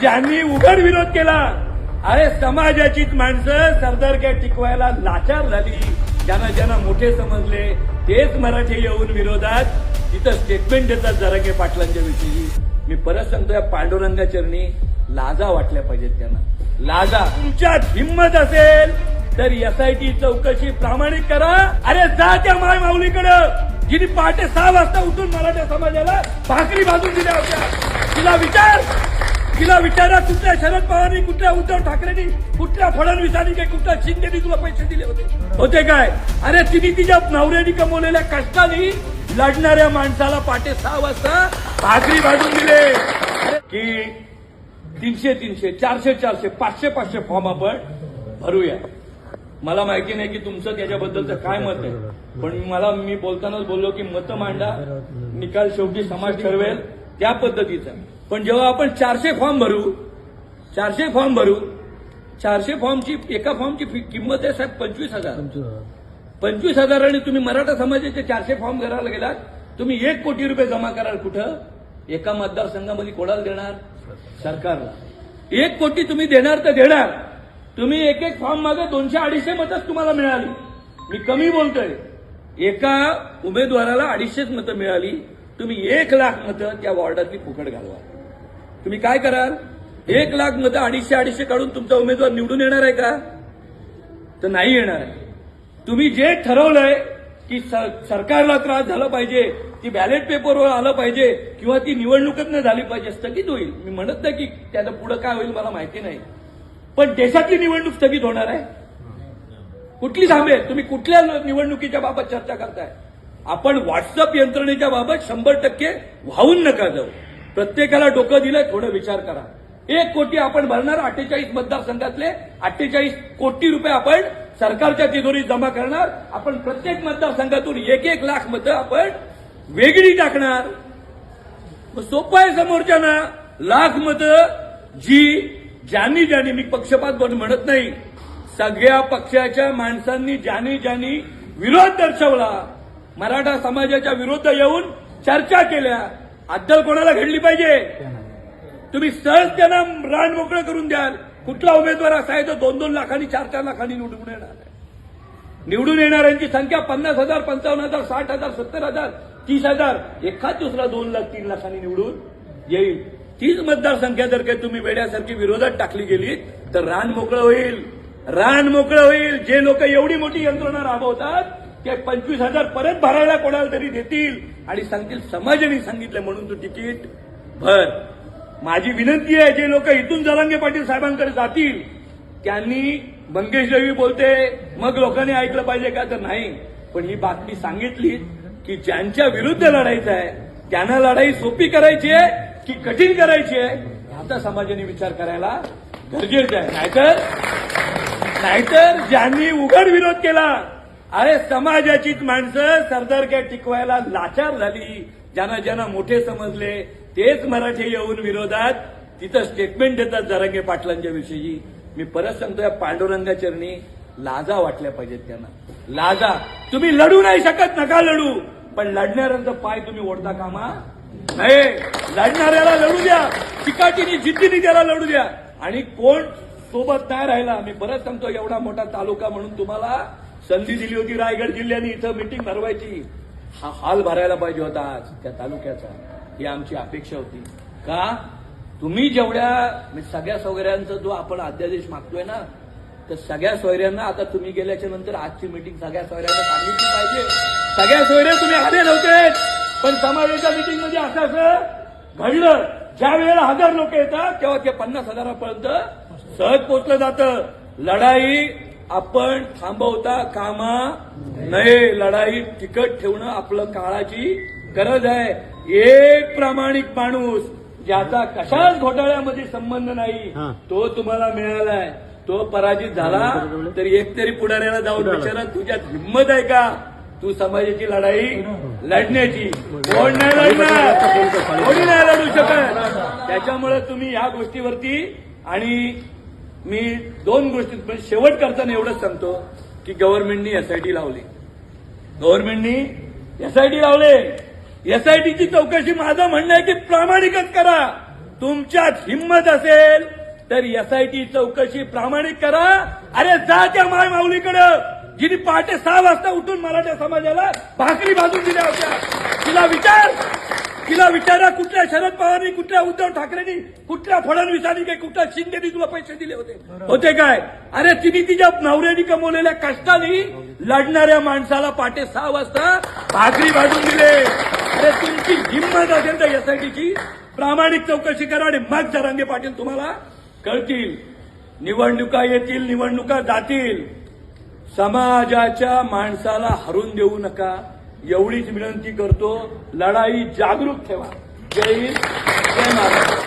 ज्यांनी उघड विरोध केला. अरे समाजाचीच माणसं सरदारक्या टिकवायला लाचार झाली. ज्यांना ज्यांना मोठे समजले तेच मराठी येऊन विरोधात तिथं स्टेटमेंट देतात जरागे पाटलांच्या विषयी. मी परत सांगतो या पांडुरंगा चरणी लाजा वाटल्या पाहिजेत त्यांना. लाजा तुमच्यात हिंमत असेल तर एसआयटी चौकशी प्रामाणिक करा. अरे जा त्या माय माऊलीकडं. जिने पहाटे सहा वाजता उठून मराठा समाजाला भाकरी भाजून दिल्या होत्या. तिला विचार. तिला विचारा कुठल्या शरद पवारांनी कुठल्या उद्धव ठाकरेंनी कुठल्या फडणवीसांनी काय कुठल्या शिंदेनी तुला पैसे दिले होते? होते काय? अरे तिने तिच्या नवऱ्याने कमवलेल्या कष्टाने लढणाऱ्या माणसाला पाटे सहा वाजता भाकरी भाजून दिले. की तीनशे तीनशे चारशे चारशे पाचशे पाचशे फॉर्म आपण भरूया. मला माहिती नाही की तुमचं त्याच्याबद्दलचं काय मत आहे. पण मला मी बोलतानाच बोललो की मतं मांडा. निकाल शेवटी समाज ठरवेल. त्या पद्धतीचा पण जेव्हा आपण चारशे फॉर्म भरू चारशे फॉर्म भरू चारशे फॉर्मची एका फॉर्मची फी- किंमत आहे साहेब पंचवीस हजार. पंचवीस हजारांनी तुम्ही मराठा समाजाचे चारशे फॉर्म करायला गेलात तुम्ही एक कोटी रुपये जमा कराल कुठं? एका मतदारसंघामध्ये कोणाला देणार? सरकारला. एक कोटी तुम्ही देणार तर देणार. तुम्ही एक एक फॉर्म मागे दोनशे अडीचशे मतच तुम्हाला मिळाली. मी कमी बोलतोय. एका उमेदवाराला अडीचशेच मतं मिळाली. तुम्ही एक लाख मतं त्या वॉर्डातली फुकट घालवा. तुम्ही काय कराल? एक लाख मतं अडीचशे अडीचशे काढून तुमचा उमेदवार निवडून येणार आहे का? तर नाही येणार आहे. तुम्ही जे ठरवलंय की सर- सरकारला त्रास झाला पाहिजे ती बॅलेट पेपरवर आलं पाहिजे किंवा ती निवडणूकच नाही झाली पाहिजे स्थगित होईल. मी म्हणत नाही की त्याचं पुढं काय होईल मला माहिती नाही. पण देशातली निवडणूक स्थगित होणार आहे? कुठली थांबेल तुम्ही कुठल्या निवडणुकीच्या बाबत चर्चा करताय? आपण व्हॉट्सअप यंत्रणेच्या बाबत शंभर टक्के वाहून नका जाऊ. प्रत्येकाला डोकं दिलंय थोडं विचार करा. एक कोटी आपण भरणार अठ्ठेचाळीस मतदारसंघातले अठ्ठेचाळीस कोटी रुपये आपण सरकारच्या तिजोरीत जमा करणार. आपण प्रत्येक मतदारसंघातून एक एक लाख मतं आपण वेगळी टाकणार. मग सोपं आहे समोरच्याना. लाख मतं जी ज्यांनी ज्यांनी मी पक्षपात बन म्हणत नाही सगळ्या पक्षाच्या माणसांनी ज्यांनी ज्यांनी विरोध दर्शवला मराठा समाजाच्या विरुद्ध येऊन चर्चा केल्या अद्दल कोणाला घडली पाहिजे? तुम्ही सहज त्यांना रान मोकळं करून द्याल. कुठला उमेदवार असा आहे तो दोन दोन लाखांनी चार चार लाखांनी निवडून येणार आहे? निवडून येणाऱ्यांची संख्या पन्नास हजार पंचावन्न हजार साठ हजार सत्तर हजार तीस हजार. एखाद दुसरा दोन लाख तीन लाखांनी निवडून येईल. तीच मतदारसंख्या जर काही तुम्ही वेड्यासारखी विरोधात टाकली गेली तर रान मोकळं होईल. रान मोकळं होईल. जे लोक एवढी मोठी यंत्रणा राबवतात ते पंचवीस हजार परत भरायला कोणाला तरी देतील. आणि सांगतील समाजाने सांगितलं म्हणून तू तिकीट भर. माझी विनंती आहे जे लोक इथून जरांगे पाटील साहेबांकडे जातील त्यांनी मंगेश देवी बोलते मग लोकांनी ऐकलं पाहिजे का तर नाही. पण ही बातमी सांगितली की ज्यांच्या विरुद्ध लढायचं आहे त्यांना लढाई सोपी करायची आहे की कठीण करायची आहे ह्याचा समाजाने विचार करायला गरजेचं आहे. नाहीतर नाहीतर ज्यांनी उघड विरोध केला अरे समाजाचीच माणसं सरदारक्या टिकवायला लाचार झाली. ज्यांना ज्यांना मोठे समजले तेच मराठी येऊन विरोधात तिथं स्टेटमेंट देतात जरांगे पाटलांच्या विषयी. मी परत सांगतो या पांडुरंगा चरणी लाजा वाटल्या पाहिजेत त्यांना. लाजा. तुम्ही लढू नाही शकत नका लढू. पण लढणाऱ्यांचा पाय तुम्ही ओढता कामा नाही लढणाऱ्याला लढू द्या. चिकाटीने जिद्दीने त्याला लढू द्या. आणि कोण सोबत नाही राहिला मी परत सांगतो एवढा मोठा तालुका म्हणून तुम्हाला संधी दिली होती रायगड जिल्ह्याने इथं मिटिंग भरवायची. हा हाल भरायला पाहिजे होता आज त्या तालुक्याचा. ही आमची अपेक्षा होती. का? तुम्ही जेवढ्या म्हणजे सगळ्या सोयऱ्यांचा जो आपण अध्यादेश मागतोय ना तर सगळ्या सोयऱ्यांना आता तुम्ही गेल्याच्यानंतर आजची मिटिंग सगळ्या सोयऱ्यांना सांगितली पाहिजे. सगळ्या सोयऱ्या तुम्ही हजर नव्हते. पण समाजाच्या मिटिंगमध्ये असं असं घडलं. ज्या वेळेला हजार लोक येतात तेव्हा ते पन्नास हजारापर्यंत सहज पोचलं जातं. लढाई आपण थांबवता कामा नये लढाई तिकट ठेवणं आपलं काळाची गरज आहे एक प्रामाणिक माणूस ज्याचा कशाच घोटाळ्यामध्ये संबंध नाही हा. तो तुम्हाला मिळालाय तो पराजित झाला तर एक तरी पुढाऱ्याला जाऊन विचारा तुझ्यात हिंमत आहे का तू समाजाची लढाई लढण्याची कोण नाही लढणार कोणी नाही लढू शकत त्याच्यामुळे तुम्ही ह्या गोष्टीवरती आणि मी दोन गोष्टी पण शेवट करताना एवढंच सांगतो की गव्हर्नमेंटनी एसआयटी लावली. गव्हर्नमेंटनी एसआयटी लावले. एसआयटीची चौकशी माझं म्हणणं आहे की प्रामाणिकच करा. तुमच्यात हिंमत असेल तर एसआयटी चौकशी प्रामाणिक करा. अरे जा त्या माय माऊलीकडं जिने पहाटे सहा वाजता उठून मराठा समाजाला भाकरी भाजून दिल्या होत्या. तिला विचार. तिला विचारा कुठल्या शरद पवारांनी कुठल्या उद्धव ठाकरेंनी कुठल्या फडणवीसांनी काही कुठल्या शिंदेनी तुला पैसे दिले होते? होते काय? अरे तिने तिच्या नवऱ्याने कमवलेल्या कष्टाने लढणाऱ्या माणसाला पाटे सहा वाजता भाकरी बांधून दिले. अरे तुमची हिंमत असेल तर एसआयटीची प्रामाणिक चौकशी करा आणि मग जरांगे पाटील तुम्हाला कळतील. निवडणुका येतील निवडणुका जातील. समाजाच्या माणसाला हरून देऊ नका. एवढीच विनंती करतो लढाई जागरूक ठेवा. जय हिंद जय महाराष्ट्र.